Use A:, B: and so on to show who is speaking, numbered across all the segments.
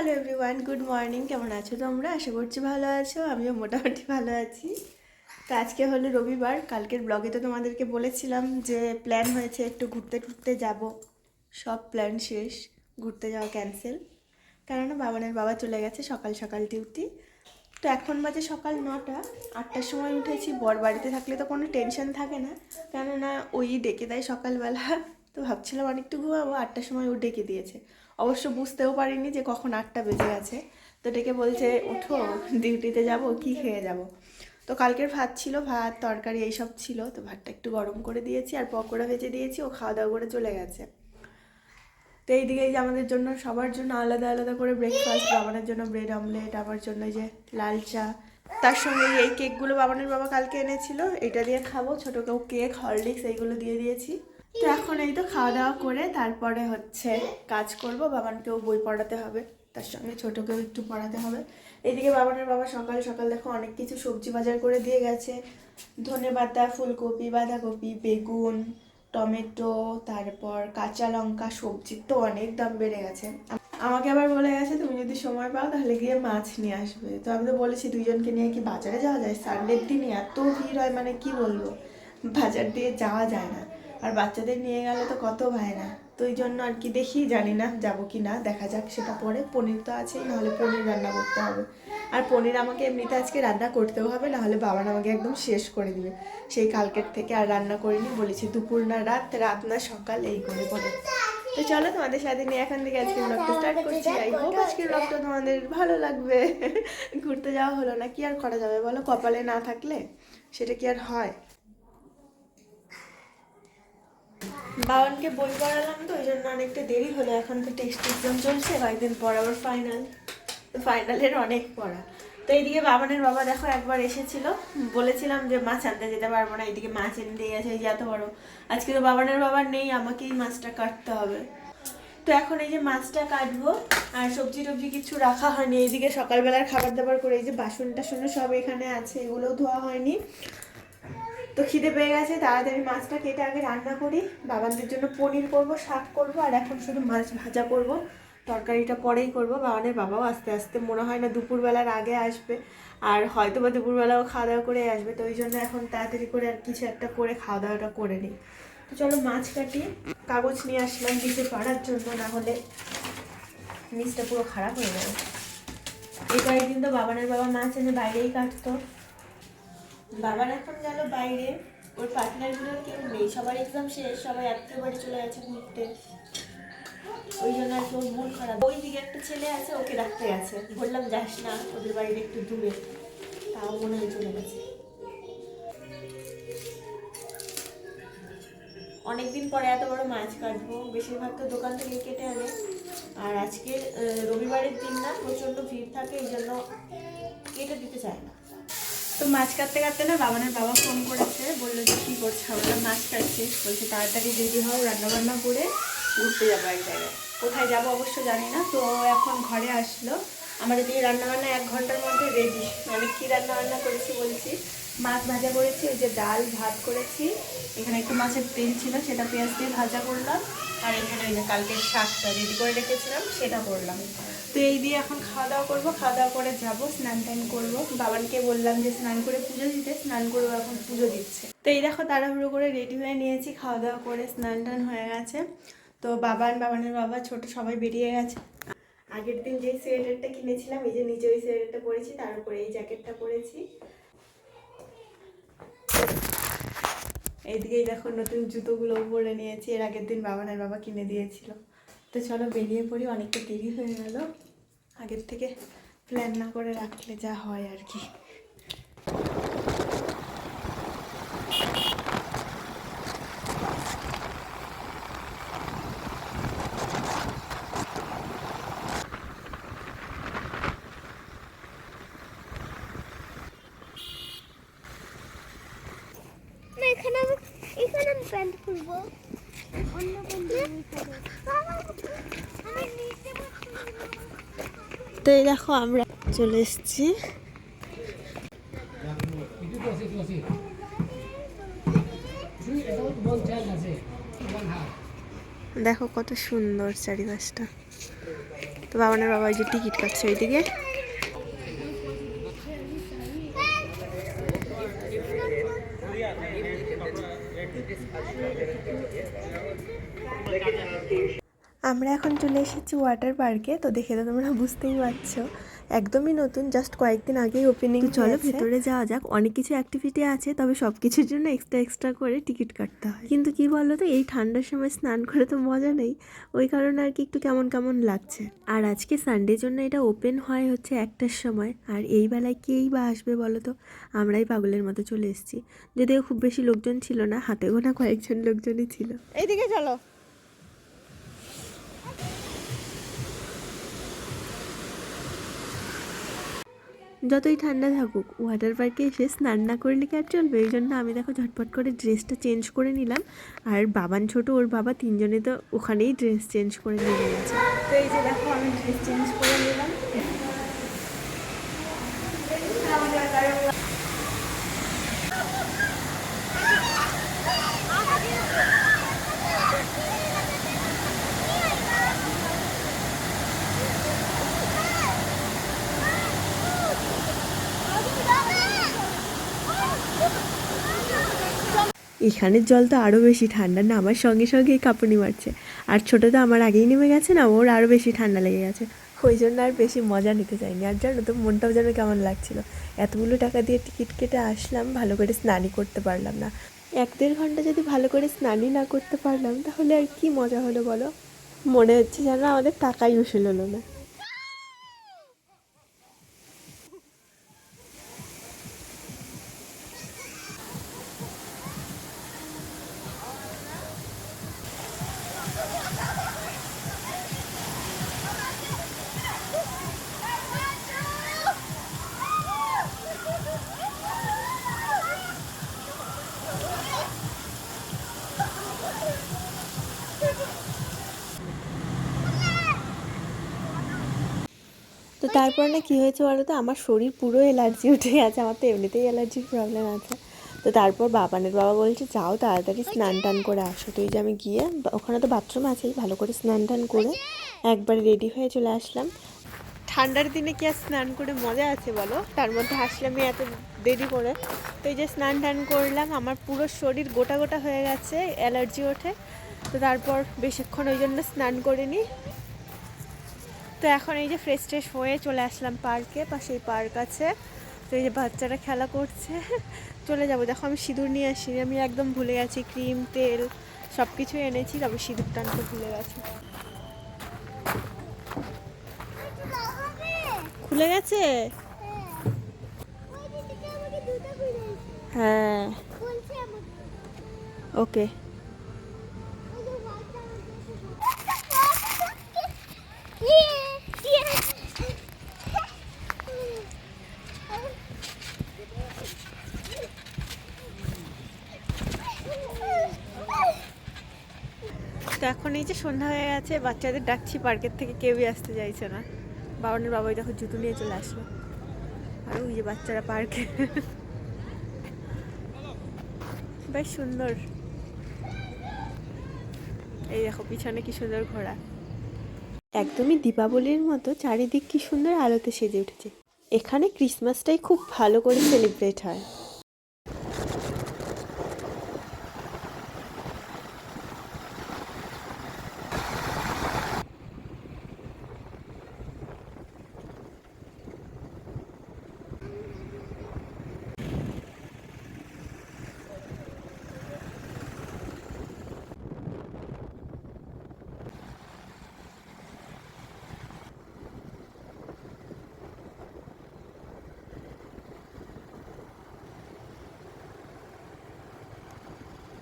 A: Hello everyone, good morning. কেমন আছো তোমরা? আশা করছি ভালো আছো। আমিও মোটামুটি ভালো আছি। তো আজকে হলো রবিবার। কালকের ব্লগে তো তোমাদেরকে বলেছিলাম যে প্ল্যান হয়েছে একটু ঘুরতে টুরতে যাব। সব প্ল্যান শেষ। ঘুরতে যাওয়া ক্যান্সেল কেননা বাবানের বাবা চলে গেছে সকাল সকাল ডিউটি তো এখন বাজে সকাল নটা। আটটার সময় উঠেছি। বর বাড়িতে থাকলে তো কোনো টেনশন থাকে না। কেননা ওই ডেকে দেয় সকালবেলা। তো ভাবছিলাম অনেকটু ঘুমাবো। আটটার সময় ও ডেকে দিয়েছে। অবশ্য বুঝতেও পারিনি যে কখন আটটা বেজে গেছে। তো ডেকে বলছে, ওঠো, ডিউটিতে যাব, কি খেয়ে যাব? তো কালকের ভাত ছিল, ভাত, তরকারি এইসব ছিল। তো ভাতটা একটু গরম করে দিয়েছি আর পকোড়া ভেজে দিয়েছি, ও খাওয়া দাওয়া করে চলে গেছে। তো এইদিকে এই যে আমাদের জন্য সবার জন্য আলাদা আলাদা করে ব্রেকফাস্ট বাবানের জন্য ব্রেড অমলেট আমার জন্য যে লাল চা। তার সঙ্গে এই কেকগুলো বাবানের বাবা কালকে এনেছিল, এটা দিয়ে খাব। ছোটো কেউ কেক হরলিক্স এইগুলো দিয়ে দিয়েছি। তো এখন এই তো খাওয়া দাওয়া করে তারপরে হচ্ছে কাজ করব, বাবানকেও বই পড়াতে হবে, তার সঙ্গে ছোটোকেও একটু পড়াতে হবে। এইদিকে বাবানের বাবা সকাল সকাল দেখো অনেক কিছু সবজি বাজার করে দিয়ে গেছে। ধনে পাতা, ফুলকপি, বাঁধাকপি, বেগুন, টমেটো, তারপর কাঁচা লঙ্কা সবজির তো অনেক দাম বেড়ে গেছে। আমাকে আবার বলে গেছে, তুমি যদি সময় পাও তাহলে গিয়ে মাছ নিয়ে আসবে। তো আমি তো বলেছি, দুইজনকে নিয়ে কি বাজারে যাওয়া যায়? সানডের দিনে এত ভিড় হয় মানে কি বলব? বাজার দিয়ে যাওয়া যায় না। আর বাচ্চাদের নিয়ে গেলে তো কত ভাই না তো ওই জন্য আর কি দেখি, জানি না যাব কি না, দেখা যাক, সেটা পরে। পনির তো আছেই, নাহলে পনির রান্না করতে হবে। আর পনির আমাকে এমনিতে আজকে রান্না করতেও হবে, নাহলে বাবা আমাকে একদম শেষ করে দিবে। সেই কালকের থেকে আর রান্না করিনি, বলেছি দুপুর না রাত রাত না সকাল, এই করে বলে তো চলো তোমাদের সাথে নিয়ে এখান থেকে আজকে ব্লগটা স্টার্ট করছি। আই হোপ আজকের ব্লগটা তোমাদের ভালো লাগবে। ঘুরতে যাওয়া হলো না কি আর করা যাবে বলো? কপালে না থাকলে সেটা কি আর হয়? বাবানকে বই পড়ালাম তো ওই জন্য অনেকটা দেরি হলো। এখন তো টেস্ট এক্সাম চলছে, কয়েকদিন পর আবার ফাইনাল ফাইনালের অনেক পড়া। তো এইদিকে বাবানের বাবা দেখো একবার এসেছিল। বলেছিলাম যে মাছ আনতে যেতে পারব না, এইদিকে মাছ এনে দিয়ে গেছে, এই এত বড়। আজকে তো বাবানের বাবার নেই, আমাকেই মাছটা কাটতে হবে। তো এখন এই যে মাছটা কাটবো, আর সবজি টবজি কিছু রাখা হয়নি। এইদিকে সকালবেলার খাবার দাবার করে এই যে বাসন টাসন সব এখানে আছে, এগুলোও ধোয়া হয়নি। তো খিদে পেয়ে গেছে, তাড়াতাড়ি মাছটা কেটে আগে রান্না করি। বাবানদের জন্য পনির করব, শাক করব, আর এখন শুধু মাছ ভাজা করব। তরকারিটা পরেই করব, বাবানের বাবাও আস্তে আস্তে মনে হয় না দুপুরবেলার আগে আসবে, আর হয়তো বা দুপুরবেলাও খাওয়া দাওয়া করে আসবে, তো ওই জন্য এখন তাড়াতাড়ি করে আর কিছু একটা করে খাওয়া দাওয়াটা করে নিই। তো চলো মাছ কাটি, কাগজ নিয়ে আসলাম কিছু পাড়ার জন্য, না হলে নিচটা পুরো খারাপ হয়ে যাবে। এই কয়েকদিন তো বাবানের বাবা মাছ এনে বাইরেই কাটতো। বাবার এখন গেল বাইরে, ওর পার্টনারগুলোর কেউ নেই। সবার এক্সাম শেষ, সবাই বাড়ি চলে গেছে ঘুরতে। ওই জন্য আর কি ওর মন খারাপ। ওই দিকে একটা ছেলে আছে, ওকে রাখতে গেছে। বললাম, যাস না, ওদের বাড়ির একটু দূরে। তাও মনে হয় চলে গেছে। অনেকদিন পরে এত বড় মাছ কাটবো। বেশিরভাগ তো দোকান থেকে কেটে আনে। আর আজকে রবিবারের দিন না, প্রচণ্ড ভিড় থাকে, এই জন্য কেটে দিতে চায় না। তো মাছ কাটতে কাটতে না বাবানের বাবা ফোন করেছে, বলল যে কী করছে আমরা মাছ কাটছি। বলছে, তাড়াতাড়ি রেডি হও, রান্নাবান্না করে ঘুরতে যাব এক জায়গায়। কোথায় যাব অবশ্য জানি না, তো এখন ঘরে আসলো। আমার এদিকে রান্নাবান্না এক ঘণ্টার মধ্যে রেডি আমি কী রান্নাবান্না করেছি বলছি? মাছ ভাজা করেছি, ওই যে ডাল ভাত করেছি। এখানে একটু মাছের তেল ছিল, সেটা পেঁয়াজ দিয়ে ভাজা করলাম। আর এখানে ওই যে কালকের শাকটা রেডি করে রেখেছিলাম, সেটা করলাম। তো এই দিয়ে এখন খাওয়া দাওয়া করব, খাওয়া দাওয়া করে যাব, স্নান টান করব। বাবানকে বললাম যে স্নান করে পুজো দিতে, স্নান করে ও এখন, পুজো দিচ্ছে। তো এই দেখো তাড়াহুড়ো করে রেডি হয়ে নিয়েছি, খাওয়া দাওয়া করে স্নান টান হয়ে গেছে। তো বাবান, বাবানের বাবা, ছোট সবাই বেরিয়ে গেছে। আগের দিন যে সোয়েটারটা কিনেছিলাম, এই যে নিচে ওই সোয়েটারটা পরেছি, তার উপরে এই জ্যাকেটটা পরেছি। এইদিকেই দেখো নতুন জুতোগুলো পরে নিয়েছি, এর আগের দিন বাবানের বাবা কিনে দিয়েছিল। তো চলো বেরিয়ে পড়ি, অনেকটা দেরি হয়ে গেল। আগের থেকে প্ল্যান না করে রাখলে যা হয় আর কি।
B: এখানে এখানে আমি প্যান্ট খুলবো।
A: তো এই দেখো, আমরা চলে এসেছি। দেখো কত সুন্দর চারিপাশটা। তো বাবানের বাবা যে টিকিট কাটছে ওইদিকে। আমরা এখন চলে এসেছি ওয়াটার পার্কে তো দেখে তো তোমরা বুঝতেই পারছ। একদমই নতুন জাস্ট কয়েকদিন আগেই ওপেনিং চলো ভেতরে যাওয়া যাক। অনেক কিছু অ্যাক্টিভিটি আছে তবে সব কিছুর জন্য এক্সট্রা এক্সট্রা করে টিকিট কাটতে হয়। কিন্তু কি বলো তো এই ঠান্ডার সময় স্নান করে তো মজা নেই। ওই কারণে আর কি একটু কেমন কেমন লাগছে। আর আজকে সানডের জন্য এটা ওপেন হয় হচ্ছে একটার সময়। আর এই বেলায় কেই বা আসবে বলো তো আমরাই পাগলের মতো চলে এসেছি। যদিও খুব বেশি লোকজন ছিল না হাতে গোনা কয়েকজন লোকজনই ছিল। এইদিকে চলো। যতই ঠান্ডা থাকুক ওয়াটার পার্কে এসে স্নান না করলে কি আর চলবে? এই জন্য আমি দেখো ঝটপট করে ড্রেসটা চেঞ্জ করে নিলাম। আর বাবান ছোট, ওর বাবা তিনজনে তো ওখানেই ড্রেস চেঞ্জ করে নিয়ে গেছে। তো এই যে দেখো আমি ড্রেস চেঞ্জ করে নিলাম। এখানের জল তো আরও বেশি ঠান্ডা না, আমার সঙ্গে সঙ্গেই কাঁপুনি মারছে। আর ছোটো তো আমার আগেই নেমে গেছে না, ওর আরও বেশি ঠান্ডা লেগে গেছে। ওই জন্য আর বেশি মজা নিতে চাইনি। আর জানো তো, মনটাও যেন কেমন লাগছিল। এতগুলো টাকা দিয়ে টিকিট কেটে আসলাম, ভালো করে স্নানই করতে পারলাম না। এক দেড় ঘণ্টা যদি ভালো করে স্নানই না করতে পারলাম, তাহলে আর কি মজা হলো বলো? মনে হচ্ছে যেন আমাদের টাকাই উসুল হলো না। তারপর না কী হয়েছে বলো তো? আমার শরীর পুরো অ্যালার্জি উঠে গেছে। আমার তো এমনিতেই অ্যালার্জির প্রবলেম আছে। তো তারপর বাবানের বাবা বলছে, যাও তাড়াতাড়ি স্নান টান করে আসো। তো এই যে আমি গিয়ে ওখানে তো বাথরুম আছেই, ভালো করে স্নান টান করে একবারে রেডি হয়ে চলে আসলাম। ঠান্ডার দিনে কি আর স্নান করে মজা আছে বলো? তার মধ্যে আসলাম এত দেরি করে। তো এই যে স্নান টান করলাম, আমার পুরো শরীর গোটা গোটা হয়ে গেছে অ্যালার্জি ওঠে। তো তারপর বেশিক্ষণ ওই জন্য স্নান করিনি। তো এখন এই যে ফ্রেশ ট্রেশ হয়ে চলে আসলাম পার্কে পাশেই পার্ক আছে। তো এই যে বাচ্চারা খেলা করছে, চলে যাব। দেখো আমি সিঁদুর নিয়ে আসি। আমি একদম ভুলে গেছি ক্রিম তেল সব কিছুই এনেছি তবে সিঁদুর টানতে ভুলে গেছি। খুলে গেছে? হ্যাঁ। ওকে। তো এখন এই যে সন্ধ্যা হয়ে গেছে, বাচ্চাদের ডাকছি, পার্কের থেকে কেউই আসতে চাইছে না। বাবানের বাবাই দেখো জুতো নিয়ে চলে আসলো। আর ওই যে বাচ্চারা পার্কে। বেশ সুন্দর। এই দেখো, পিছনে কি সুন্দর ঘোড়া। একদমই দীপাবলির মতো চারিদিক কি সুন্দর আলোতে সেজে উঠেছে। এখানে ক্রিসমাসটাই খুব ভালো করে সেলিব্রেট হয়।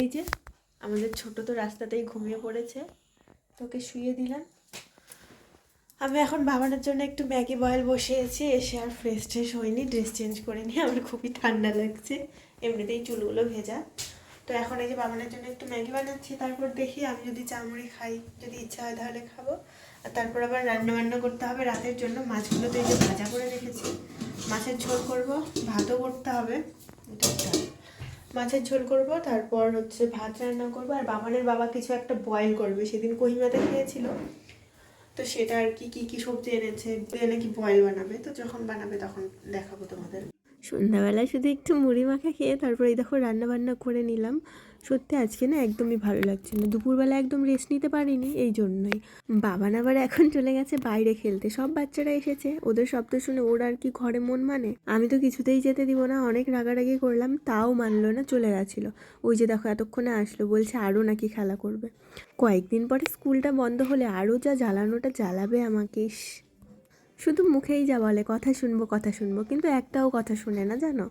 A: এই যে, আমাদের ছোট তো রাস্তাতেই ঘুমিয়ে পড়েছে। তোকে শুয়ে দিলাম। আমি এখন বাবানের জন্য একটু ম্যাগি বয়েল বসিয়েছি, এসে আর ফ্রেশ ট্রেশ হয়নি, ড্রেস চেঞ্জ করে নিয়ে আমার খুবই ঠান্ডা লাগছে। এমনিতেই চুলগুলো ভেজা। তো এখন এই যে বাবানের জন্য একটু ম্যাগি বানাচ্ছি, তারপর দেখি আমি যদি চামড়ি খাই, যদি ইচ্ছা হয় তাহলে খাব। আর তারপর আবার রান্না বান্না করতে হবে, রাতের জন্য মাছগুলো তো এই যে ভাজা করে রেখেছি। মাছের ঝোল করব, ভাতও করতে হবে। এটা। মাছের ঝোল করব, তারপর হচ্ছে ভাত রান্না করব, আর বাবানের বাবা কিছু একটা বয়েল করবে, সেদিন কহিমাতে খেয়েছিল। তো সেটা আর কি, কী কী সবজি এনেছে নাকি বয়েল বানাবে, তো যখন বানাবে তখন দেখাবো তোমাদের। সন্ধ্যাবেলায় শুধু একটু মুড়ি মাখা খেয়ে তারপরে দেখো রান্না বান্না করে নিলাম। সত্যি আজকে না একদমই ভালো লাগছে না। দুপুরবেলা একদম রেস্ট নিতে পারিনি, এই জন্যই। বাবা আবার এখন চলে গেছে বাইরে খেলতে। সব বাচ্চারা এসেছে, ওদের শব্দ শুনে ওর আর কি ঘরে মন মানে? আমি তো কিছুতেই যেতে দিব না, অনেক রাগারাগি করলাম, তাও মানলো না, চলে গেছিল। ওই যে দেখো এতক্ষণে আসলো, বলছে আরও নাকি খেলা করবে। কয়েকদিন পরে স্কুলটা বন্ধ হলে আরও যা জ্বালানোটা জ্বালাবে আমাকে শুধু মুখেই যা বলে, কথা শুনব কথা শুনব, কিন্তু একটাও কথা শুনে না, জানো?